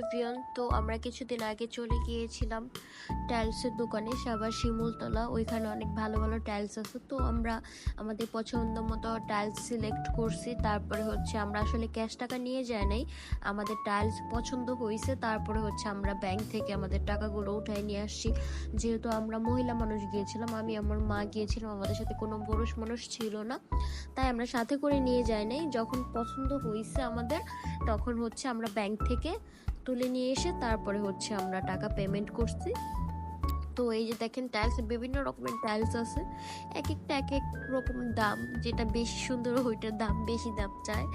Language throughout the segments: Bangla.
এভিয়ন তো আমরা কিছুদিন আগে চলে গিয়েছিলাম টাইলসের দোকানে সাবার শিমুলতলা। ওইখানে অনেক ভালো ভালো টাইলস আছে। তো আমরা আমাদের পছন্দ মতো টাইলস সিলেক্ট করছি। তারপরে হচ্ছে আমরা আসলে ক্যাশ টাকা নিয়ে যাই নাই। আমাদের টাইলস পছন্দ হয়েছে তারপরে হচ্ছে আমরা ব্যাংক থেকে আমাদের টাকাগুলো উঠাই নিয়ে আসছি। যেহেতু আমরা মহিলা মানুষ গিয়েছিলাম, আমি আমার মা গিয়েছিলাম, আমাদের সাথে কোনো পুরুষ মানুষ ছিল না। তাই আমরা সাথে করে নিয়ে যাই নাই। যখন পছন্দ হয়েছে আমাদের, তখন হচ্ছে আমরা ব্যাংক থেকে তুলে নিয়ে এসে তারপরে হচ্ছে আমরা টাকা পেমেন্ট করছি। তো এই যে দেখেন টাইলস বিভিন্ন রকমের টাইলস আছে। এক একটা এক এক রকমের দাম, যেটা বেশি সুন্দর ওইটার দাম বেশি দাম চায়।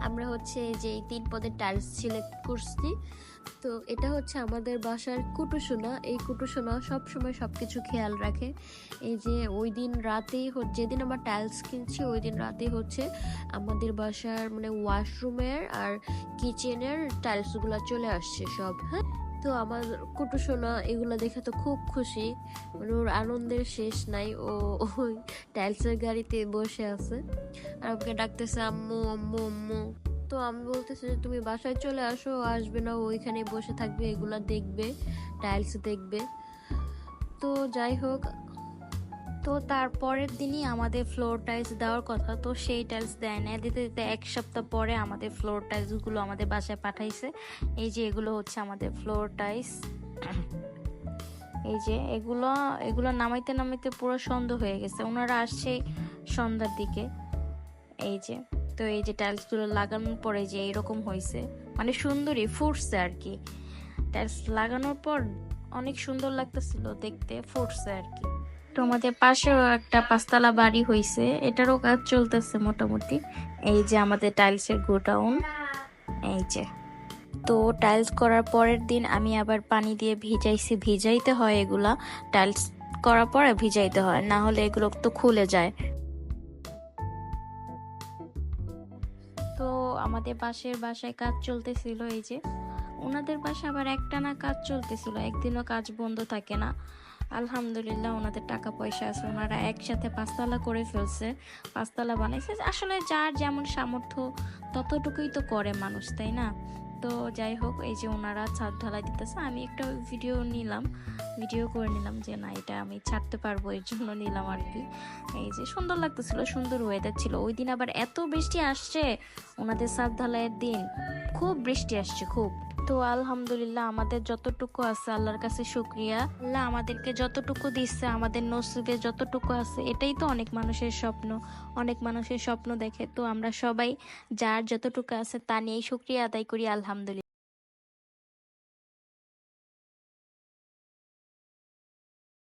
আমরা হচ্ছে যে এই তিন পদের টাইলস সিলেক্ট করছি। তো এটা হচ্ছে আমাদের বাসার কুটুসোনা। এই কুটুসোনা সব সময় সব কিছু খেয়াল রাখে। এই যে ওই দিন রাতেই যেদিন আমরা টাইলস কিনছি, ওই দিন রাতেই হচ্ছে আমাদের বাসার মানে ওয়াশরুমের আর কিচেনের টাইলসগুলো চলে আসছে সব হ্যাঁ? তো আমার কুটুসোনা, এগুলো দেখে তো খুব খুশি। মানে ওর আনন্দের শেষ নাই, ও ওই টাইলসের গাড়িতে বসে আছে। আর আমাকে ডাকতেছে, আম্মু আম্মু আম্মু। তো আমি বলতেছি যে, তুমি বাসায় চলে আসো আসবে না ওইখানে বসে থাকবে, এগুলা দেখবে, টাইলস দেখবে। তো যাই হোক তো তারপরের দিনই আমাদের ফ্লোর টাইলস দেওয়ার কথা, তো সেই টাইলস দেয় না দিতে দিতে এক সপ্তাহ পরে আমাদের ফ্লোর টাইলসগুলো আমাদের বাসায় পাঠাইছে। এই যে এগুলো হচ্ছে আমাদের ফ্লোর টাইলস এই যে এগুলো এগুলো নামাইতে নামাইতে পুরো সন্ধ্যা হয়ে গেছে। ওনারা আসছে সন্ধ্যার দিকে। এই যে, তো এই যে টাইলসগুলো লাগানোর পরে যে এরকম হয়েছে মানে সুন্দরই ফুটছে আর কি। টাইলস লাগানোর পর অনেক সুন্দর লাগতেছিল দেখতে, ফুটছে আর কি। আমাদের পাশেও একটা পাঁচতলা বাড়ি হয়েছে এটারও কাজ চলতেছে মোটামুটি। এই যে আমাদের টাইলসের গোডাউন। এই যে। তো টাইলস করার পরের দিন আমি আবার পানি দিয়ে ভিজাইছি। ভিজাইতে হয় এগুলা। টাইলস করার পরে ভিজাইতে হয়। না হলে এগুলো তো খুলে যায়। তো আমাদের পাশের বাসায় কাজ চলতেছিল এই যে। ওনাদের বাসায় আবার একটানা কাজ চলতেছিল। একদিনও কাজ বন্ধ থাকে না। আলহামদুলিল্লাহ ওনাদের টাকা পয়সা আছে। ওনারা একসাথে পাঁচতলা করে ফেলছে, পাঁচতলা বানাইছে। আসলে যার যেমন সামর্থ্য ততটুকুই তো করে মানুষ, তাই না? তো যাই হোক, এই যে ওনারা ছাদ ঢালাই দিতেছে, আমি একটা ভিডিও নিলাম, ভিডিও করে নিলাম যে না, এটা আমি ছাড়তে পারব, এর জন্য নিলাম আর কি। এই যে সুন্দর লাগতেছিল, সুন্দর ওয়েদার ছিল। ওই দিন আবার এত বৃষ্টি আসছে, ওনাদের ছাদ ঢালাইয়ের দিন, খুব বৃষ্টি আসছে, খুব। তো আলহামদুলিল্লাহ আমাদের যতটুকু আছে আল্লাহর কাছে শুক্রিয়া। আল্লাহ আমাদেরকে যতটুকু দিচ্ছে, আমাদের নসিবে যতটুকু আছে, এটাই তো অনেক মানুষের স্বপ্ন। অনেক মানুষের স্বপ্ন দেখে। তো আমরা সবাই যার যতটুকু আছে তা নিয়েই শুক্রিয়া আদায় করি, আলহামদুলিল্লাহ।